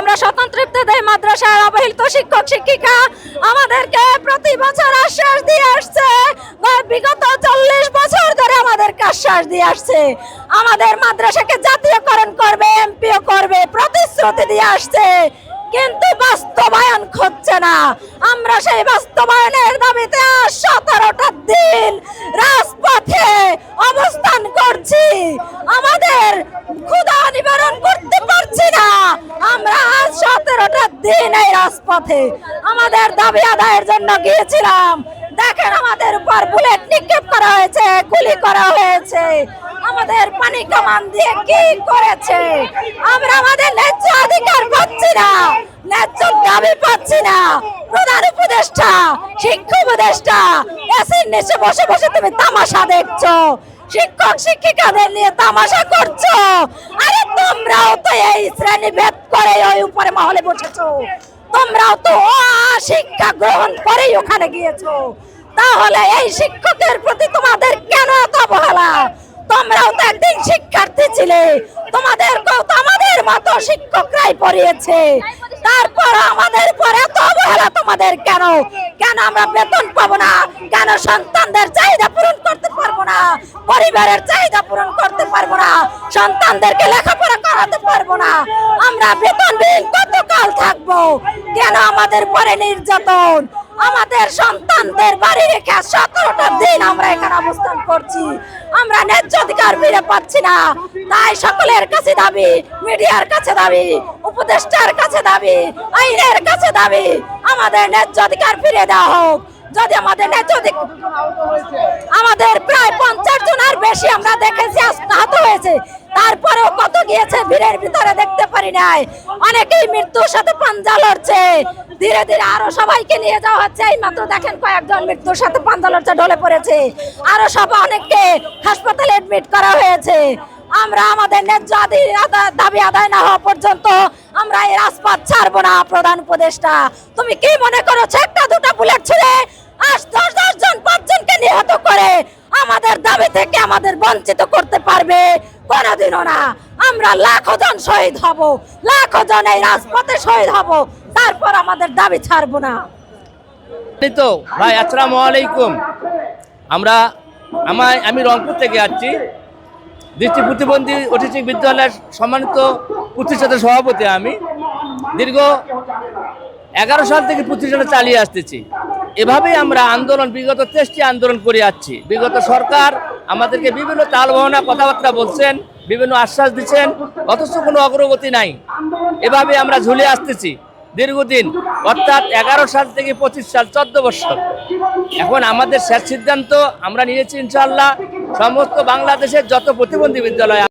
আমরা স্বতন্ত্রিত মাদ্রাসার অবহেলিত শিক্ষক, শিক্ষিকা, আমাদেরকে প্রতি বছর আশ্বাস দিয়ে আসছে। বিগত চল্লিশ বছর ধরে আমাদেরকে আশ্বাস দিয়ে আসছে। আমাদের মাদ্রাসাকে জাতীয়করণ করবে, এমপিও করবে, প্রতিশ্রুতি দিয়ে আসছে। কিন্তু বাস্তবায়ন হচ্ছে না। আমরা সেই বাস্তবায়নের দাবিতে সতেরোটা দিন রাজপথে অবস্থান করছি আমাদের ক্ষুধা নিবারণ করতে পারছি না আমরা আজ সতেরোটা দিন এই রাজপথে। আমাদের দাবি আদায়ের জন্য গিয়েছিলাম। দেখেন আমাদের উপর বুলেট নিক্ষেপ করা হয়েছে, গুলি করা হয়েছে। আমাদের পানি কামান দিয়ে কি করেছে? আমরা আমাদের ন্যায্য অধিকার পাচ্ছি না। ন্যায্য দাবি পাচ্ছি না। প্রধান উপদেষ্টা, শিক্ষা উপদেষ্টা, এসির নিচে বসে বসে তুমি তামাশা দেখছ। শিক্ষক, শিক্ষিকাদের নিয়ে তামাশা করছ? আরে তোমরাও তো এই শ্রেণি ভেদ করে ওই উপরে মহলে বসেছো। তোমরাও তো শিক্ষা গ্রহণ করেই ওখানে গিয়েছো। তাহলে এই শিক্ষকের প্রতি তোমাদের কেন এত অবহেলা? তোমরাও তো একদিন শিক্ষার্থী ছিলে। তোমাদেরকেও তো আমাদের মতো শিক্ষকরাই পড়িয়েছে। তারপর আমাদের পর এত অবহেলা তোমাদের কেন? কেন আমরা বেতন পাবো না? কেন সন্তানদের চাহিদা পূরণ করতে পারব না? পরিবারের চাহিদা পূরণ করতে পারব না? সন্তানদেরকে লেখাপড়া করাতে পারব না? আমরা বেতনবিহীন কতকাল থাকব? কেন আমাদের পরে নির্যাতন? আমাদের সন্তানদের বাড়ি রেখে সতেরোটা দিন আমরা এখানে অবস্থান করছি। আমরা ন্যায্য অধিকার ফিরে পাচ্ছি না। তাই সকলের কাছে দাবি, মিডিয়ার কাছে দাবি, উপদেষ্টার কাছে দাবি, আইনের কাছে দাবি, আমাদের ন্যায্য অধিকার ফিরে দেওয়া হোক। যদি আমাদের ন্যায্য অধিকার আমাদের প্রায় পঞ্চাশ জনের বেশি আমরা দেখেছি আহত হয়েছে। তারপরেও কত গিয়েছে ভিড়ের ভিতরে দেখতে পারি নাই। অনেকেই মৃত্যুর সাথে পাঞ্জা লড়ছে। ধীরে ধীরে আরও সবাইকে নিয়ে যাওয়া হচ্ছে। এই মাত্র দেখেন কয়েকজন মৃত্যুর সাথে পাঞ্জা লড়ছে, ঢলে পড়েছে। আরও সব অনেককে হাসপাতালে এডমিট করা হয়েছে। আমরা আমাদের ন্যায্য দাবি আদায় না হওয়া পর্যন্ত আমরা এই রাজপথ ছাড়বো না, প্রধান উপদেষ্টা। তুমি কি মনে করো একটা দুটা বুলেট ছুড়ে দাবি থেকে আমাদের বঞ্চিত করতে পারবে? কোনোদিনও না। আমরা লাখো জন শহীদ হব। লাখো জন এই রাজপথে শহীদ হব। তারপর আমাদের দাবি ছাড়বো না। তো, ভাই, আসসালামু আলাইকুম। আমরা আমার আমি রংপুর থেকে আসছি। দৃষ্টি প্রতিবন্ধী অটিস্টিক বিদ্যালয়ের সম্মানিত প্রতিষ্ঠাতা সভাপতি আমি। দীর্ঘ এগারো সাল থেকে প্রতিষ্ঠাটা চালিয়ে আসতেছি। এভাবেই আমরা আন্দোলন, বিগত তেইশটি আন্দোলন করে যাচ্ছি। বিগত সরকার আমাদেরকে বিভিন্ন তালবহনা কথাবার্তা বলছেন, বিভিন্ন আশ্বাস দিচ্ছেন, অথচ কোনো অগ্রগতি নাই। এভাবে আমরা ঝুলে আসতেছি দীর্ঘদিন, অর্থাৎ এগারো সাল থেকে পঁচিশ সাল, চোদ্দ বছর। এখন আমাদের শেষ সিদ্ধান্ত, আমরা নিয়েছি ইনশাল্লাহ সমস্ত বাংলাদেশের যত প্রতিবন্ধী বিদ্যালয়